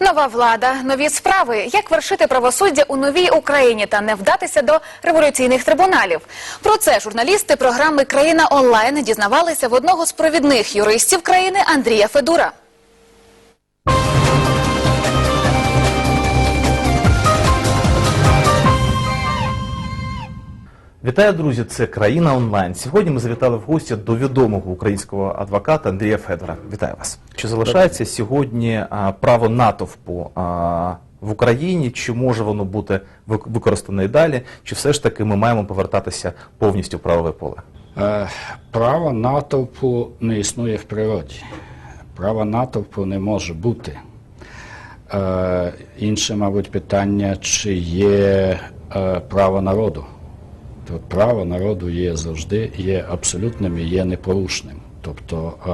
Нова влада, нові справи. Як вершити правосуддя у новій Україні та не вдатися до революційних трибуналів? Про це журналісти програми Країна онлайн дізнавалися в одного з провідних юристів країни Андрія Федура. Вітаю, друзі! Це країна онлайн. Сьогодні ми завітали в гості до відомого українського адвоката Андрія Федора. Вітаю вас. Чи залишається сьогодні а, право натовпу а, в Україні? Чи може воно бути вик- використане і далі? Чи все ж таки ми маємо повертатися повністю в правове поле? Е, Право натовпу не існує в природі. Права натовпу не може бути. Е, Інше, мабуть, питання, чи є е, право народу. Право народу є завжди, є абсолютним і є непорушним. Тобто е,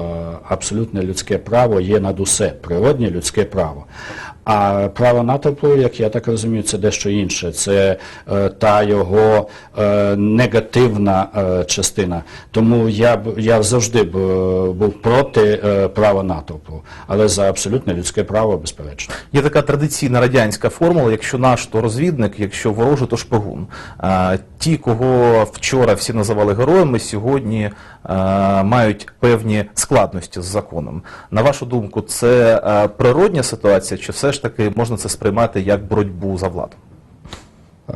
абсолютне людське право є над усе, природнє людське право. А право натовпу, як я так розумію, це дещо інше. Це е, та його е, негативна е, частина. Тому я б я завжди б е, був проти е, права натовпу, але за абсолютне людське право, безперечно. Є така традиційна радянська формула: якщо наш, то розвідник, якщо ворожий, то шпигун. А, ті, кого вчора всі називали героями, сьогодні а, мають певні складності з законом. На вашу думку, це а, природня ситуація, чи все ж таки можна це сприймати як боротьбу за владу? Е,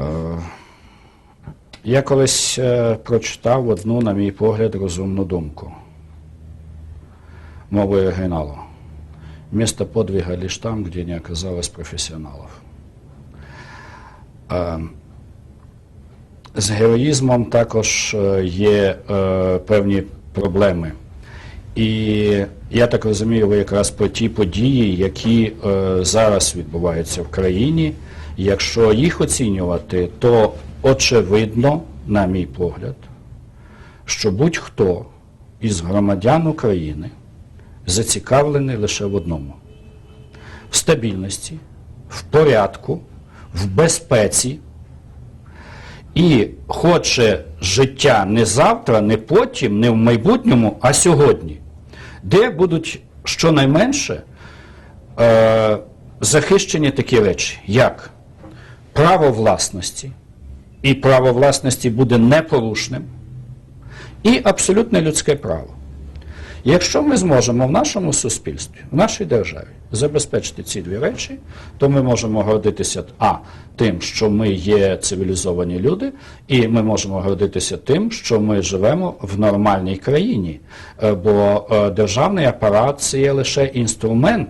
Я колись е, прочитав одну, на мій погляд, розумну думку мовою оригіналу. Место подвига лишь там, где не оказалось професіоналів. Е, З героїзмом також є певні проблеми. І я так розумію, ви якраз про ті події, які е, зараз відбуваються в країні. Якщо їх оцінювати, то очевидно, на мій погляд, що будь-хто із громадян України зацікавлений лише в одному: в стабільності, в порядку, в безпеці і хоче життя не завтра, не потім, не в майбутньому, а сьогодні, де будуть щонайменше е, захищені такі речі, як право власності, і право власності буде непорушним, і абсолютне людське право. Якщо ми зможемо в нашому суспільстві, в нашій державі забезпечити ці дві речі, то ми можемо гордитися а тим, що ми є цивілізовані люди, і ми можемо гордитися тим, що ми живемо в нормальній країні. Е, Бо е, державний апарат це є лише інструмент,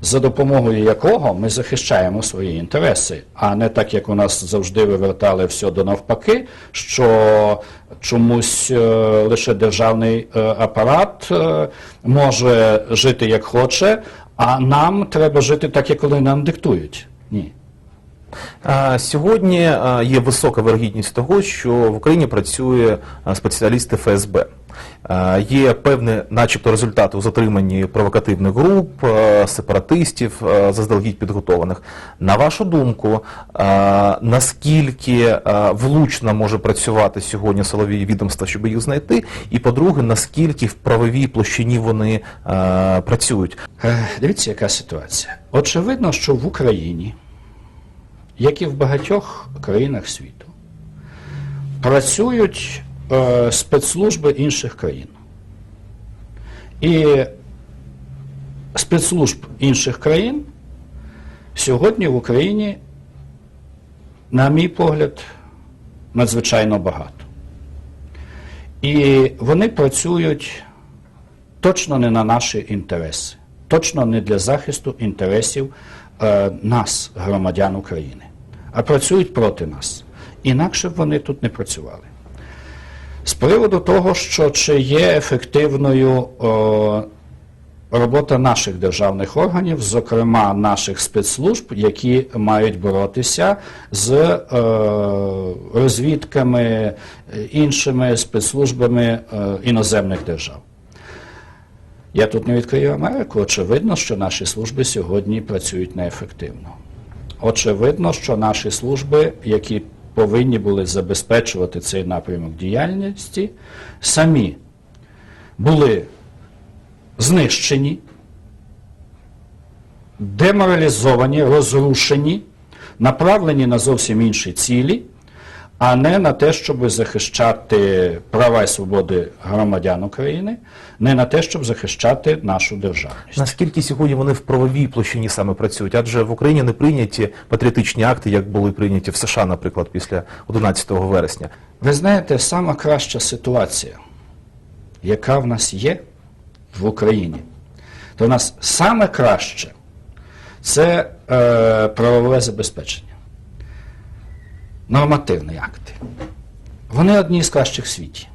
за допомогою якого ми захищаємо свої інтереси, а не так, як у нас завжди вивертали все до навпаки, що чомусь е, лише державний е, апарат е, може жити як хоче, а нам треба жити так, як вони нам диктують. Ні. Сьогодні є висока вирогідність того, що в Україні працює спеціалісти ФСБ. Є певні, начебто, результати у затриманні провокативних груп, сепаратистів, заздалегідь підготованих. На вашу думку, наскільки влучно може працювати сьогодні силові відомства, щоб їх знайти? І, по-друге, наскільки в правовій площині вони працюють? Е, Дивіться, яка ситуація. Очевидно, що в Україні, як і в багатьох країнах світу, працюють е, спецслужби інших країн. І спецслужб інших країн сьогодні в Україні, на мій погляд, надзвичайно багато. І вони працюють точно не на наші інтереси, точно не для захисту інтересів е, нас, громадян України, а працюють проти нас. Інакше б вони тут не працювали. З приводу того, що чи є ефективною о, робота наших державних органів, зокрема наших спецслужб, які мають боротися з е, розвідками, іншими спецслужбами е, іноземних держав. Я тут не відкрию Америку. Очевидно, що наші служби сьогодні працюють неефективно. Очевидно, що наші служби, які повинні були забезпечувати цей напрямок діяльності, самі були знищені деморалізовані, розрушені, направлені на зовсім інші цілі, а не на те, щоб захищати права і свободи громадян України, не на те, щоб захищати нашу державність. Наскільки сьогодні вони в правовій площині саме працюють? Адже в Україні не прийняті патріотичні акти, як були прийняті в США, наприклад, після 11 вересня. Ви знаєте, сама краща ситуація, яка в нас є в Україні, то в нас саме краще це е, правове забезпечення, нормативні акти. Вони одні з кращих в світі.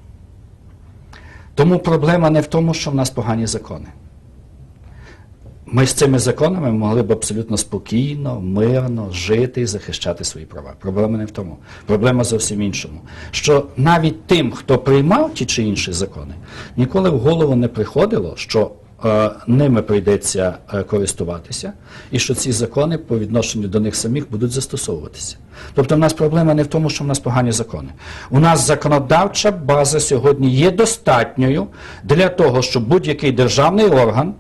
Тому проблема не в тому, що в нас погані закони. Ми з цими законами могли б абсолютно спокійно, мирно жити і захищати свої права. Проблема не в тому. Проблема зовсім іншому. Що навіть тим, хто приймав ті чи інші закони, ніколи в голову не приходило, що ними прийдеться е, користуватися, і що ці закони по відношенню до них самих будуть застосовуватися. Тобто в нас проблема не в тому, що в нас погані закони. У нас законодавча база сьогодні є достатньою для того, щоб будь-який державний орган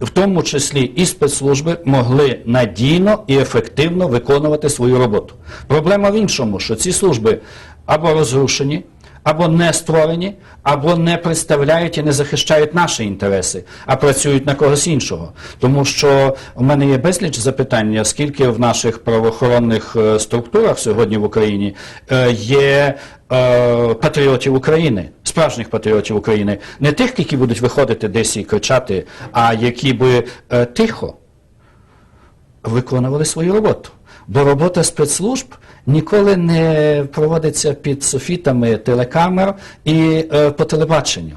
в тому числі і спецслужби могли надійно і ефективно виконувати свою роботу. Проблема в іншому, що ці служби або розрушені, або не створені, або не представляють і не захищають наші інтереси, а працюють на когось іншого. Тому що у мене є безліч запитання, скільки в наших правоохоронних е, структурах сьогодні в Україні е, є е, патріотів України, справжніх патріотів України, не тих, які будуть виходити десь і кричати, а які би тихо виконували свою роботу. Бо робота спецслужб ніколи не проводиться під софітами телекамер і е, по телебаченню.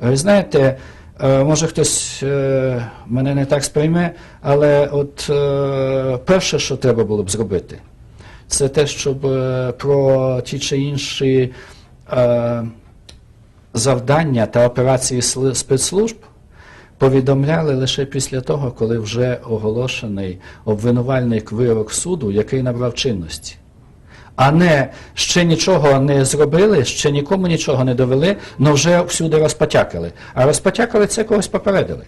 Ви знаєте, е, може хтось е, мене не так сприйме, але от е, перше, що треба було б зробити, це те, щоб е, про ті чи інші е, завдання та операції спецслужб повідомляли лише після того, коли вже оголошений обвинувальний вирок суду, який набрав чинності. А не ще нічого не зробили, ще нікому нічого не довели, але вже всюди розпотякали. А розпотякали це когось попередили.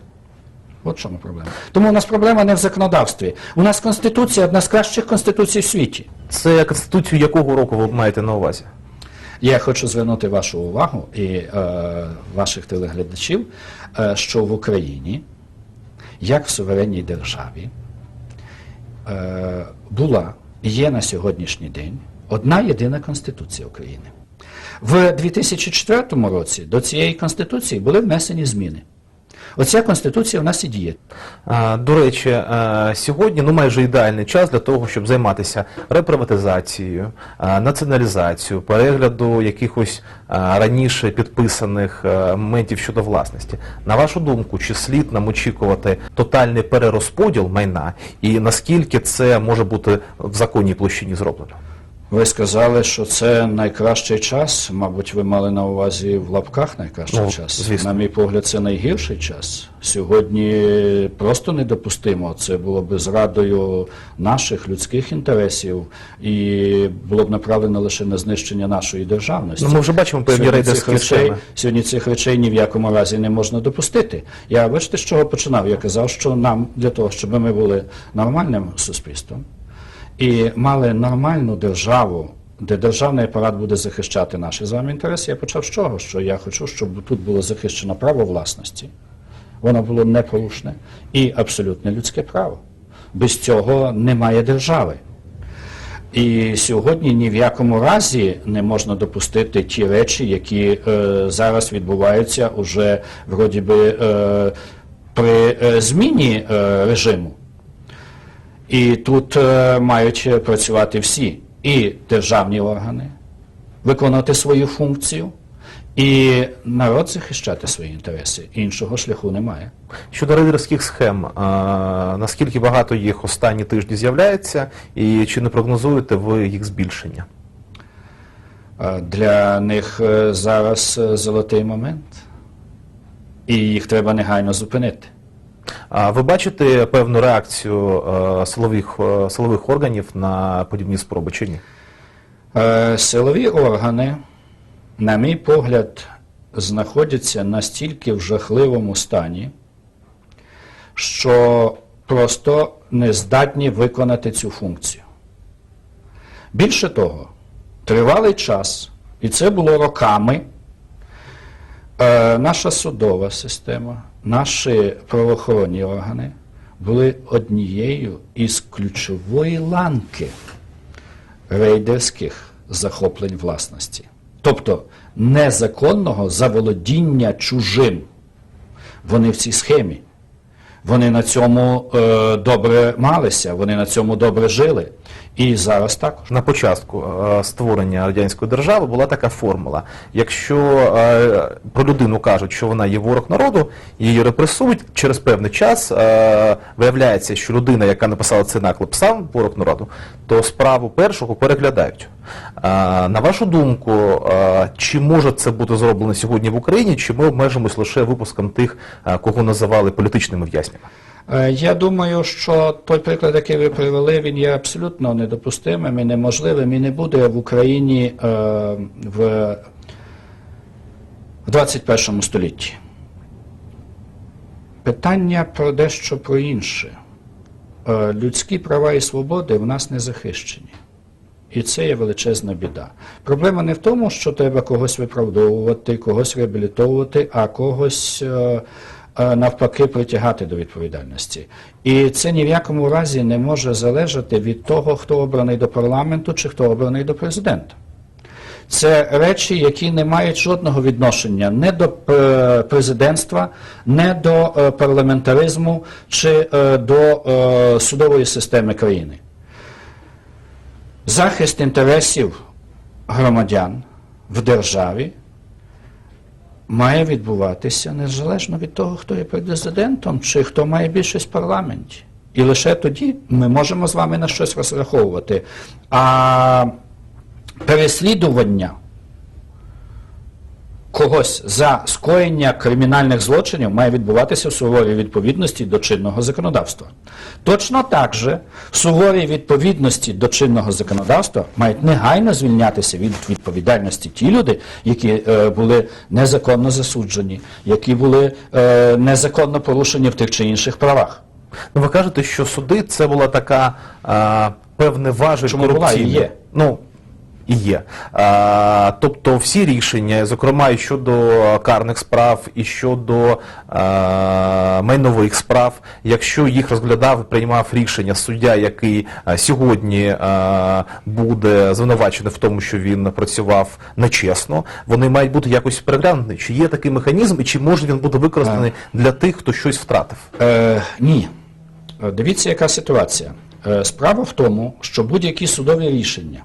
От чому проблема. Тому у нас проблема не в законодавстві. У нас Конституція одна з кращих конституцій в світі. Це конституцію якого року ви маєте на увазі? Я хочу звернути вашу увагу і е, ваших телеглядачів, е, що в Україні, як в суверенній державі, е, була і є на сьогоднішній день одна єдина Конституція України. В 2004 році до цієї Конституції були внесені зміни. Оця Конституція в нас і діє. До речі, сьогодні ну майже ідеальний час для того, щоб займатися реприватизацією, націоналізацією, перегляду якихось раніше підписаних моментів щодо власності. На вашу думку, чи слід нам очікувати тотальний перерозподіл майна, і наскільки це може бути в законній площині зроблено? Ви сказали, що це найкращий час. Мабуть, ви мали на увазі в лапках найкращий Ну, час. звісно. На мій погляд, це найгірший час. Сьогодні просто недопустимо. Це було б зрадою наших людських інтересів і було б направлено лише на знищення нашої державності. Ну, ми вже бачимо певні рейдерські речей, сьогодні цих речей ні в якому разі не можна допустити. Я бачите, з чого починав? Я казав, що нам для того, щоб ми були нормальним суспільством і мали нормальну державу, де державний апарат буде захищати наші з вами інтереси, я почав з чого? Що я хочу, щоб тут було захищено право власності, воно було непорушне і абсолютне людське право. Без цього немає держави. І сьогодні ні в якому разі не можна допустити ті речі, які е, зараз відбуваються уже вроді би е, при е, зміні е, режиму. І тут е, мають працювати всі і державні органи, виконувати свою функцію, і народ захищати свої інтереси. Іншого шляху немає. Щодо рейдерських схем, а, наскільки багато їх останні тижні з'являється, і чи не прогнозуєте ви їх збільшення? Е, Для них е, зараз золотий момент, і їх треба негайно зупинити. Ви бачите певну реакцію е, силових, е, силових органів на подібні спроби чи ні? Е, Силові органи, на мій погляд, знаходяться настільки в жахливому стані, що просто не здатні виконати цю функцію. Більше того, тривалий час, і це було роками, наша судова система, наші правоохоронні органи були однією із ключової ланки рейдерських захоплень власності. Тобто незаконного заволодіння чужим. Вони в цій схемі. Вони на цьому е, добре малися, вони на цьому добре жили. І зараз також. На початку е, створення радянської держави була така формула. Якщо е, про людину кажуть, що вона є ворог народу, її репресують, через певний час е, виявляється, що людина, яка написала цей наклеп, сам ворог народу, то справу першого переглядають. На вашу думку, чи може це бути зроблено сьогодні в Україні, чи ми обмежимось лише випуском тих, кого називали політичними в'язнями? Е, Я думаю, що той приклад, який ви привели, він є абсолютно недопустимим і неможливим, і не буде в Україні е, в, в 21 столітті. Питання про дещо про інше. Е, Людські права і свободи в нас не захищені. І це є величезна біда. Проблема не в тому, що треба когось виправдовувати, когось реабілітовувати, а когось навпаки притягати до відповідальності. І це ні в якому разі не може залежати від того, хто обраний до парламенту чи хто обраний до президента. Це речі, які не мають жодного відношення не до е, президентства, не до е, парламентаризму чи е, до е, судової системи країни. Захист інтересів громадян в державі має відбуватися незалежно від того, хто є президентом чи хто має більшість в парламенті. І лише тоді ми можемо з вами на щось розраховувати. А переслідування когось за скоєння кримінальних злочинів має відбуватися в суворій відповідності до чинного законодавства. Точно так же в суворій відповідності до чинного законодавства мають негайно звільнятися від відповідальності ті люди, які е, були незаконно засуджені, які були е, незаконно порушені в тих чи інших правах. Ну, ви кажете, що суди це була така а, певне важель Чому була? є. Ну, і є. А, тобто всі рішення, зокрема і щодо карних справ, і щодо а, майнових справ, якщо їх розглядав і приймав рішення суддя, який а, сьогодні а, буде звинувачений в тому, що він працював нечесно, вони мають бути якось переглянуті. Чи є такий механізм, і чи може він бути використаний для тих, хто щось втратив? Е, ні. Е, Дивіться, яка ситуація. Е, Справа в тому, що будь-які судові рішення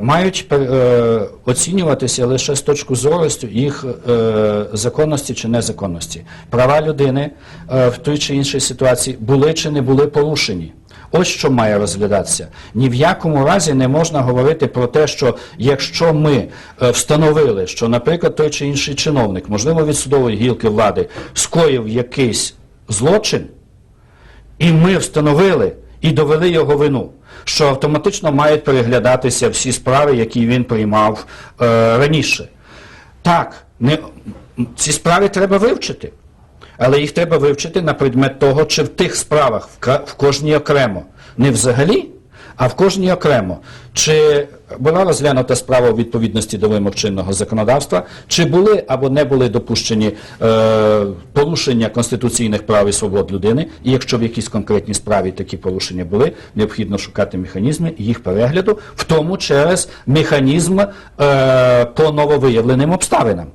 мають е, оцінюватися лише з точки зору їх е, законності чи незаконності. Права людини е, в той чи іншій ситуації були чи не були порушені. Ось що має розглядатися. Ні в якому разі не можна говорити про те, що якщо ми е, встановили, що, наприклад, той чи інший чиновник, можливо, від судової гілки влади, скоїв якийсь злочин, і ми встановили і довели його вину, що автоматично мають переглядатися всі справи, які він приймав е, раніше. Так, не, ці справи треба вивчити, але їх треба вивчити на предмет того, чи в тих справах, в, в кожній окремо, не взагалі, а в кожній окремо, чи була розглянута справа у відповідності до вимог чинного законодавства, чи були або не були допущені е, порушення конституційних прав і свобод людини, і якщо в якійсь конкретній справі такі порушення були, необхідно шукати механізми їх перегляду, в тому через механізм е, по нововиявленим обставинам.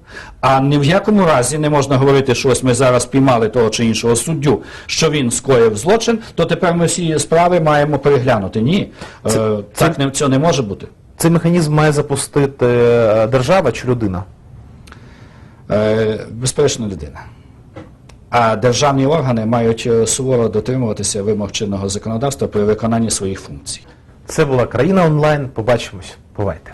А ні в якому разі не можна говорити, що ось ми зараз піймали того чи іншого суддю, що він скоїв злочин, то тепер ми всі справи маємо переглянути. Ні, е, Це- так не, цього не може бути. Цей механізм має запустити е, держава чи людина? Е, безперечно, людина. А державні органи мають е, суворо дотримуватися вимог чинного законодавства при виконанні своїх функцій. Це була країна онлайн. Побачимось. Бувайте.